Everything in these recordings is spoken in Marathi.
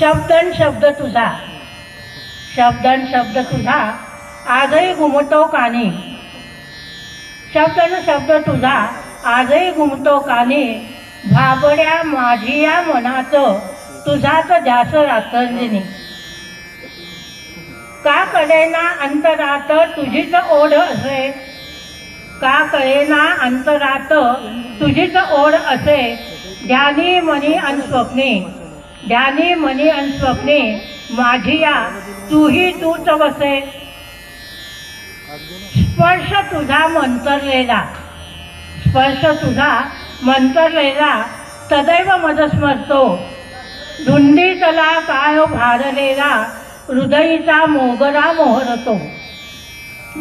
शब्दन शब्द तुझा. शब्दन शब्द तुझा. आजही घुमतो कानी. शब्दन शब्द तुझा. आजही घुमतो कानी. भाबड्या माझी या मनात तुझाच ध्यास रात्रंजनी का कळेना अंतरात तुझीच ओढ असे? का कळेना अंतरात तुझीच ओढ असे? ध्यानी मनी आणि स्वप्ने. ध्याने मनी अन स्वप्ने माझी या तूही तूच वसे. स्पर्श तुझा मंतरलेला. स्पर्श तुझा मंतरलेला तदैव मज स्मरतो धुंडीतला काय भारलेला हृदयीचा मोगरा मोहरतो.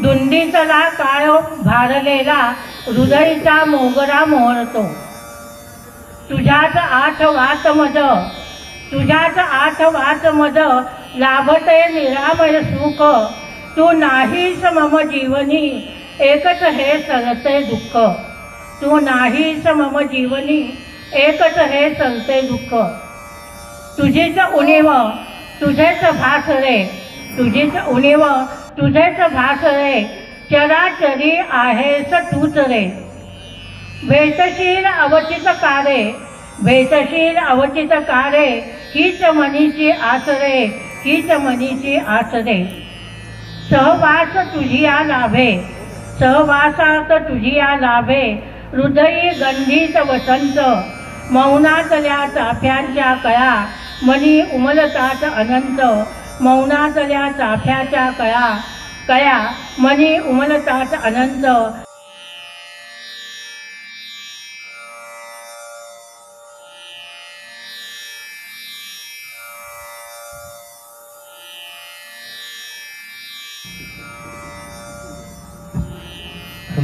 धुंडीतला काय भारलेला हृदयीचा मोगरा मोहरतो. तुझ्याच आठ वात मज तुझ्याच आठ वात मद लाभते निरामय सुख. तू नाहीस मम जीवनी एकच हे सरते दुःख. तू नाहीस मम जीवनी एकच हे सरते दुःख. तुझीच उणीव तुझेच भास रे तुझीच उणीव तुझेच भास रे चराचरी आहेस तूच रे. भेटशील अवचित कारे भेटशील अवचित कारे हीच मनीची आसरे हीच मनीची आसरे. सहवास सहवास तुझिया लाभे सहवासात तुझिया लाभे. हृदयी गंधीत वसंत मौनातल्या चाफ्यांच्या कळा मनी उमलतात अनंत. मौनातल्या चाफ्याच्या कळा कळ्या मनी उमलतात अनंत.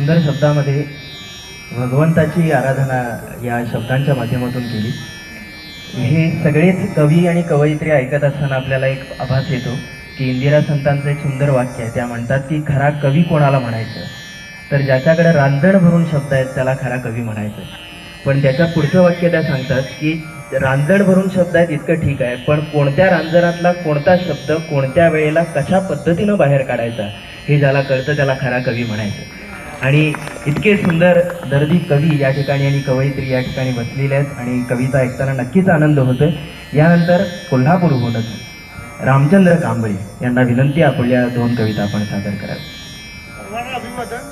सुंदर शब्दामध्ये भगवंताची आराधना या शब्दांच्या माध्यमातून केली. हे सगळेच कवी आणि कवयित्री ऐकत असताना आपल्याला एक आभास येतो की इंदिरा संतांचं एक सुंदर वाक्य आहे. त्या म्हणतात की खरा कवी कोणाला म्हणायचं? तर ज्याच्याकडे रांजण भरून शब्द आहेत त्याला खरा कवी म्हणायचं. पण त्याच्या पुढचं वाक्य त्या सांगतात की रांजण भरून शब्द आहेत इतकं ठीक आहे पण कोणत्या रांजणातला कोणता शब्द कोणत्या वेळेला कशा पद्धतीनं बाहेर काढायचा? हे ज्याला कळतं त्याला खरा कवी म्हणायचं. आणि इतके सुंदर दर्दी कवी या ठिकाणी आणि कवयित्री या ठिकाणी बसलेले आहेत आणि कविता ऐकताना नक्कीच आनंद होतो यानंतर कोल्हापूरहूनच रामचंद्र कांबळे यांना विनंती आपल्या दोन कविता आपण सादर कराव्या अभिवादन